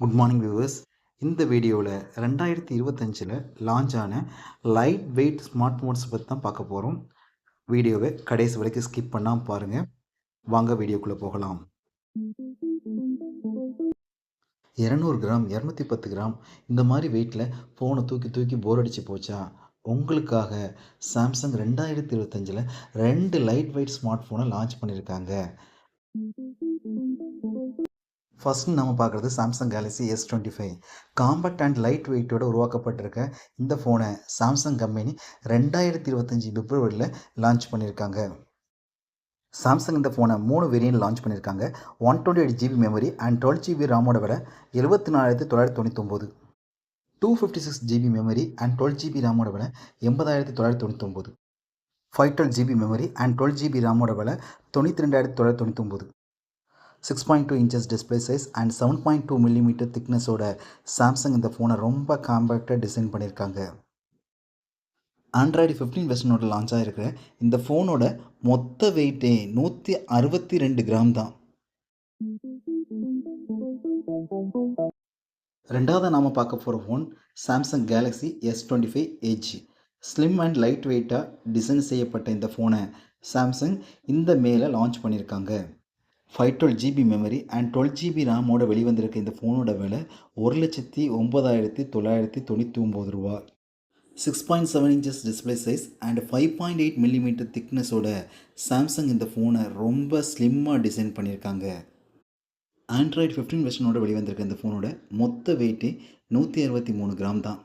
Good morning viewers இந்த வீடியோவில் ரெண்டாயிரத்தி இருபத்தஞ்சில் லான்ச் ஆன லைட் வெயிட் ஸ்மார்ட் ஃபோன்ஸ் பற்றி தான் பார்க்க போகிறோம் வீடியோவை கடைசி வரைக்கும் ஸ்கிப் பண்ணாமல் பாருங்கள் வாங்க வீடியோக்குள்ளே போகலாம். இரநூறு கிராம் இரநூத்தி பத்து கிராம் இந்த மாதிரி வெயிட்டில் ஃபோனை தூக்கி தூக்கி போர் அடித்து போச்சா? உங்களுக்காக சாம்சங் ரெண்டாயிரத்தி இருபத்தஞ்சில் ரெண்டு லைட் வெயிட் ஸ்மார்ட் ஃபோனை லான்ச் பண்ணியிருக்காங்க ஃபஸ்ட்டு நம்ம பார்க்குறது Samsung Galaxy S twenty five compact and light வெயிட்டோட உருவாக்கப்பட்டிருக்க இந்த ஃபோனை சாம்சங் கம்பெனி ரெண்டாயிரத்தி இருபத்தஞ்சி பிப்ரவரியில் லான்ச் பண்ணியிருக்காங்க. சாம்சங் இந்த ஃபோனை மூணு வேரியன்ட் லான்ச் பண்ணியிருக்காங்க. One twenty eight GB memory and twelve GB ராமோட விட எழுபத்தி நாலாயிரத்தி தொள்ளாயிரத்தி தொண்ணூத்தொம்பது. Two fifty six GB memory and twelve GB ராமோட விட எண்பதாயிரத்தி தொள்ளாயிரத்தி தொண்ணூத்தொம்பது. Five twelve GB memory and twelve GB ராமோட விலை தொண்ணூற்றி ரெண்டாயிரத்தி தொள்ளாயிரத்தி தொண்ணூத்தொம்பது. Six point two inches display size and seven point two millimetre திக்னஸோட Samsung இந்த ஃபோனை ரொம்ப காம்பேக்டாக டிசைன் பண்ணியிருக்காங்க ஆண்ட்ராய்டு ஃபிஃப்டீன் வெர்ஷனோட லான்ச் ஆகிருக்கிற இந்த ஃபோனோட மொத்த வெயிட்டே நூற்றி அறுபத்தி ரெண்டு கிராம் தான். ரெண்டாவது நாம் பார்க்க போகிற phone Samsung Galaxy S twenty five edge slim and light வெயிட்டாக டிசைன் செய்யப்பட்ட இந்த ஃபோனை சாம்சங் இந்த மேலே லான்ச் பண்ணியிருக்காங்க five twelve GB memory and twelve GB ரேமோட வெளிவந்திருக்க இந்த ஃபோனோட விலை ஒரு லட்சத்தி ஒம்பதாயிரத்தி தொள்ளாயிரத்தி தொண்ணூற்றி ஒம்பது ரூபா six point seven inches display size and five point eight millimetre திக்னஸோட Samsung இந்த ஃபோனை ரொம்ப ஸ்லிம்மாக டிசைன் பண்ணியிருக்காங்க ஆண்ட்ராய்டு ஃபிஃப்டீன் வெர்ஷனோட வெளிவந்திருக்க இந்த ஃபோனோட மொத்த வெயிட்டு நூற்றி அறுபத்தி மூணு கிராம் தான்.